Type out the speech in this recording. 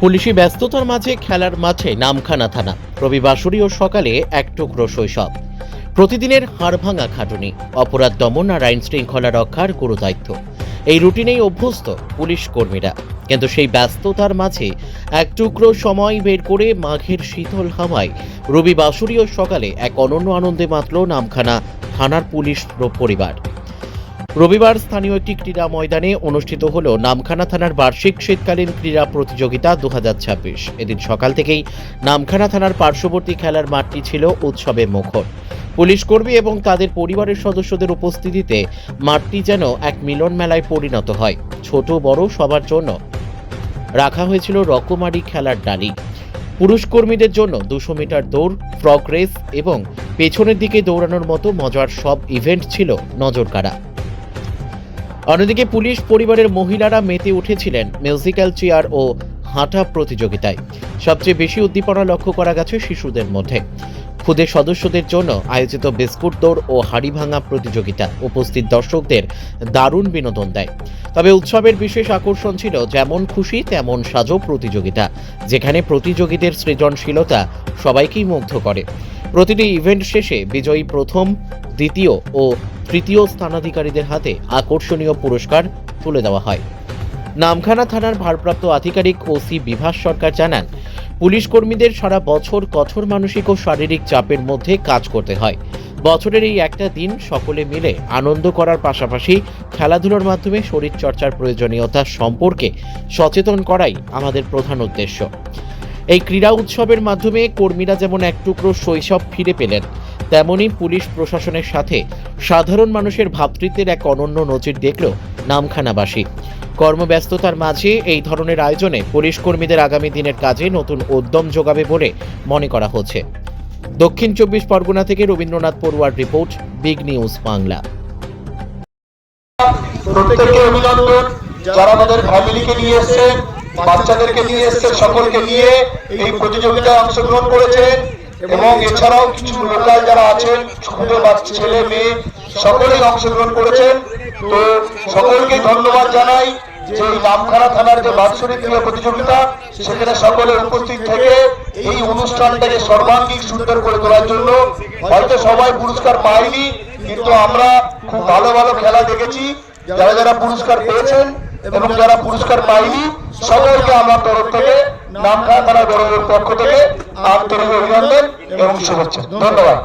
পুলিশি ব্যস্ততার মাঝে খেলার মাঠে নামখানা থানা। রবিবাসরী ও সকালে এক টুকরো শৈশব। প্রতিদিনের হাড়ভাঙা খাটুনি, অপরাধ দমন আর আইন শৃঙ্খলা রক্ষার গুরু দায়িত্ব এই রুটিনেই অভ্যস্ত পুলিশ কর্মীরা। কিন্তু সেই ব্যস্ততার মাঝে এক টুকরো সময় বের করে মাঘের শীতল হাওয়ায় রবিবাসরী ও সকালে এক অনন্য আনন্দে মাতল নামখানা থানার পুলিশ পরিবার। রবিবার স্থানীয় একটি ক্রীড়া ময়দানে অনুষ্ঠিত হল নামখানা থানার বার্ষিক শীতকালীন ক্রীড়া প্রতিযোগিতা দু হাজার ছাব্বিশ। এদিন সকাল থেকেই নামখানা থানার পার্শ্ববর্তী খেলার মাঠটি ছিল উৎসবে মুখর। পুলিশ কর্মী এবং তাদের পরিবারের সদস্যদের উপস্থিতিতে মাঠটি যেন এক মিলন মেলায় পরিণত হয়। ছোট বড় সবার জন্য রাখা হয়েছিল রকমারি খেলার ডালি। পুরুষ কর্মীদের জন্য দুশো মিটার দৌড় ফ্রক রেস এবং পেছনের দিকে দৌড়ানোর মতো মজার সব ইভেন্ট ছিল নজর কাড়া অন্যদিকে পুলিশ পরিবারের মহিলারা মেতে উঠেছিলেন মিউজিক্যাল চেয়ার ও হাঁটা প্রতিযোগিতায়। সবচেয়ে বেশি উদ্দীপনা লক্ষ্য করা গেছে শিশুদের মধ্যে। খুদে সদস্যদের জন্য আয়োজিত বিস্কুট দৌড় ও হাড়ি ভাঙা প্রতিযোগিতা উপস্থিত দর্শকদের দারুণ বিনোদন দেয়। তবে উৎসবের বিশেষ আকর্ষণ ছিল যেমন খুশি, তেমন সাজো প্রতিযোগিতা, যেখানে প্রতিযোগীদের সৃজনশীলতা সবাইকেই মুগ্ধ করে। প্রতিটি ইভেন্ট শেষে বিজয়ী প্রথম, দ্বিতীয় ও তৃতীয় স্থানাধিকারীদের হাতে আকর্ষণীয় পুরস্কার তুলে দেওয়া হয়। নামখানা থানার ভারপ্রাপ্ত আধিকারিক ওসি বিভাস সরকার জানান, পুলিশ কর্মীদের সারা বছর কঠোর মানসিক ও শারীরিক চাপের মধ্যে কাজ করতে হয়। বছরের এই একটা দিন সকলে মিলে আনন্দ করার পাশাপাশি খেলাধুলোর মাধ্যমে শরীরচর্চার প্রয়োজনীয়তা সম্পর্কে সচেতন করাই আমাদের প্রধান উদ্দেশ্য। এই ক্রীড়া উৎসবের মাধ্যমে কর্মীরা যেমন এক টুকরো শৈশব ফিরে পেলেন তেমনি পুলিশ প্রশাসনের সাথে সাধারণ মানুষের ভ্রাতৃত্বের এক অনন্য নজির দেখল নামখানাবাসী। কর্মব্যস্ততার মাঝে এই ধরনের আয়োজনে পুলিশ কর্মীদের আগামী দিনের কাজে নতুন উদ্যম যোগাবে বলে মনে করা হচ্ছে। দক্ষিণ চব্বিশ পরগনা থেকে রবীন্দ্রনাথ পড়ুয়ার রিপোর্ট, বিগ নিউজ বাংলা। প্রত্যেককে অভিনন্দন। যারা আমাদের ফ্যামিলিকে নিয়ে বাচ্চাদেরকে নিয়ে সকলকে নিয়ে এই প্রতিযোগিতায় অংশগ্রহণ এবং এছাড়াও কিছু লোকাল যারা আছেন ছোট বাচ্চা ছেলে, মেয়ে, সকলেই অংশগ্রহণ করেছেন। তো সকলকে ধন্যবাদ জানাই যে নামখানা থানার যে বাৎসরিক ক্রীড়া প্রতিযোগিতা, সেখানে সকলে উপস্থিত থেকে এই অনুষ্ঠানটাকে সর্বাঙ্গিক সুন্দর করে তোলার জন্য হয়তো সবাই পুরস্কার পায়নি, কিন্তু আমরা খুব ভালো ভালো খেলা দেখেছি। যারা যারা পুরস্কার পেয়েছেন এবং যারা পুরস্কার পায়নি, সকলকে আমার তরফ থেকে নামখানা বড় পক্ষ থেকে আন্তরিক অভিনন্দন এবং শুভেচ্ছা। ধন্যবাদ।